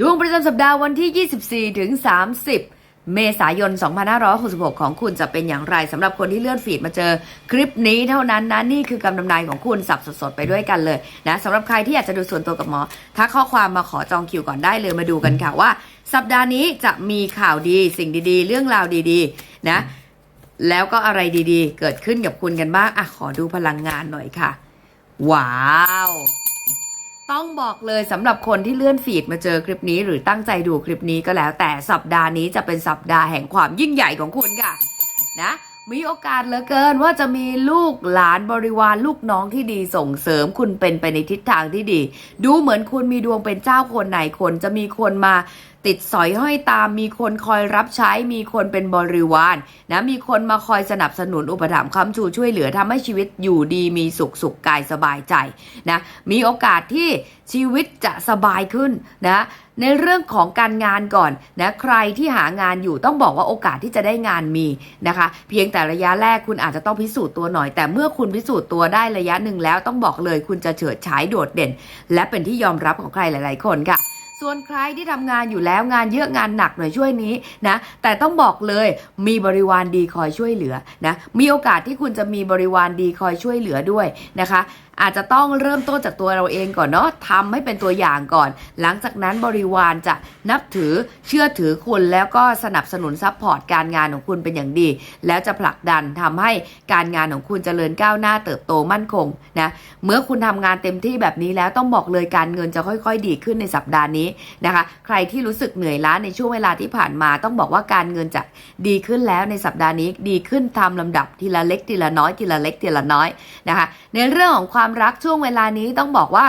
ดวงประจำสัปดาห์วันที่ 24 ถึง 30 เมษายน 2566 ของคุณจะเป็นอย่างไรสำหรับคนที่เลื่อนฟีดมาเจอคลิปนี้เท่านั้นนะนี่คือกำนำนายของคุณสับสดๆไปด้วยกันเลยนะสำหรับใครที่อยากจะดูส่วนตัวกับหมอทักข้อความมาขอจองคิวก่อนได้เลยมาดูกันค่ะว่า สัปดาห์นี้จะมีข่าวดีสิ่งดีๆ เรื่องราวดีๆ นะ แล้วก็อะไรดีๆ เกิดขึ้นกับคุณกันบ้างอะขอดูพลังงานหน่อยค่ะ ว้าว ต้องบอกเลยสำหรับคนที่เลื่อนฟีดมาเจอคลิปนี้ หรือตั้งใจดูคลิปนี้ก็แล้ว แต่สัปดาห์นี้จะเป็นสัปดาห์แห่งความยิ่งใหญ่ของคุณค่ะ นะมีโอกาสเหลือเกินว่าจะมีลูกหลานบริวารลูกน้องที่ดีส่งเสริมคุณเป็นไปในทิศทางที่ดี ดูเหมือนคุณมีดวงเป็นเจ้าคนไหนคนจะมีคนมาติดสอยห้อยตามมีคนคอยรับใช้มีคนเป็นบริวารนะมีคนมาคอยสนับสนุนอุปถัมภ์ค้ำชูช่วยเหลือทำให้ชีวิตอยู่ดีมีสุขสุขกายสบายใจนะมีโอกาสที่ชีวิตจะสบายขึ้นนะในเรื่องของการงานก่อนนะใครที่หางานอยู่ต้องบอกว่าโอกาสที่จะได้งานมีนะคะ เพียงแต่ระยะแรกคุณอาจจะต้องพิสูจน์ตัวหน่อย แต่เมื่อคุณพิสูจน์ตัวได้ระยะหนึ่งแล้วต้องบอกเลย คุณจะเฉิดฉายโดดเด่น และเป็นที่ยอมรับของใครหลาย ๆ คนค่ะ ส่วนใครที่ทำงานอยู่แล้วงานเยอะงานหนักหน่อยช่วยนี้นะแต่ต้องบอกเลยมีบริวารดีคอยช่วยเหลือนะมีโอกาสที่คุณจะมีบริวารดีคอยช่วยเหลือด้วยนะคะอาจจะต้องเริ่มต้นจากตัวเราเองก่อนเนาะทำให้เป็นตัวอย่างก่อน หลังจากนั้นบริวารจะนับถือเชื่อถือคุณแล้วก็สนับสนุนซัพพอร์ตการงานของคุณเป็นอย่างดี แล้วจะผลักดันทำให้การงานของคุณเจริญก้าวหน้าเติบโตมั่นคงนะเมื่อคุณทำงานเต็มที่แบบนี้แล้วต้องบอกเลยการเงินจะค่อย ๆ ดีขึ้นในสัปดาห์นี้นะคะ ใครที่รู้สึกเหนื่อยล้าในช่วงเวลาที่ผ่านมาต้องบอกว่าการเงินจะดีขึ้นแล้วในสัปดาห์นี้ดีขึ้นตามลำดับทีละเล็กทีละน้อยทีละเล็กทีละน้อยนะคะ ในเรื่องของความรักช่วงเวลานี้ต้องบอกว่า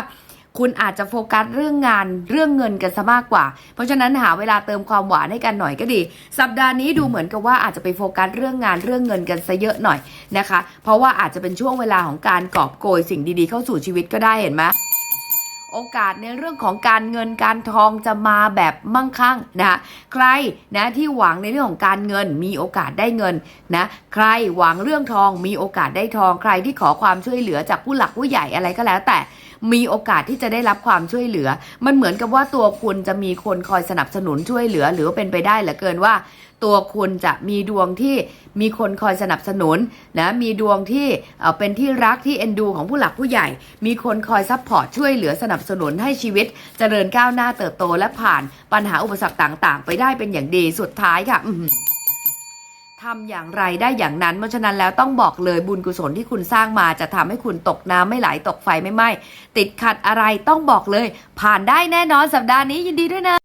คุณอาจจะโฟกัสเรื่องงานเรื่องเงินกันซะมากกว่า เพราะฉะนั้นหาเวลาเติมความหวานให้กันหน่อยก็ดี สัปดาห์นี้ดูเหมือนกับว่าอาจจะไปโฟกัสเรื่องงานเรื่องเงินกันซะเยอะหน่อยนะคะ เพราะว่าอาจจะเป็นช่วงเวลาของการกอบโกยสิ่งดีๆเข้าสู่ชีวิตก็ได้เห็นไหม โอกาสในเรื่องของการเงินการทองจะมาแบบมั่งคั่งนะคะใครนะที่หวังในเรื่องของการเงินมีโอกาสได้เงินนะใครหวังเรื่องทองมีโอกาสได้ทอง ใครที่ขอความช่วยเหลือจากผู้หลักผู้ใหญ่อะไรก็แล้ว แต่มีโอกาสที่จะได้รับความช่วยเหลือ มันเหมือนกับว่าตัวคุณจะมีคนคอยสนับสนุนช่วยเหลือ หรือว่าเป็นไปได้เหลือเกินว่า ตัวคุณจะมีดวงที่มีคนคอยสนับสนุนนะมีดวงที่เป็นที่รักที่เอ็นดูของผู้หลักผู้ใหญ่ มีคนคอยซัพพอร์ตช่วยเหลือสนับสนุนให้ชีวิต เจริญก้าวหน้าเติบโตและผ่านปัญหาอุปสรรคต่างๆ ไปได้เป็นอย่างดีสุดท้ายค่ะทำอย่างไรได้อย่างนั้น เพราะฉะนั้นแล้วต้องบอกเลยบุญกุศลที่คุณสร้างมาจะทำให้คุณตกน้ำไม่ไหลตกไฟไม่ไหม้ติดขัดอะไรต้องบอกเลย ผ่านได้แน่นอนสัปดาห์นี้ยินดีด้วยนะ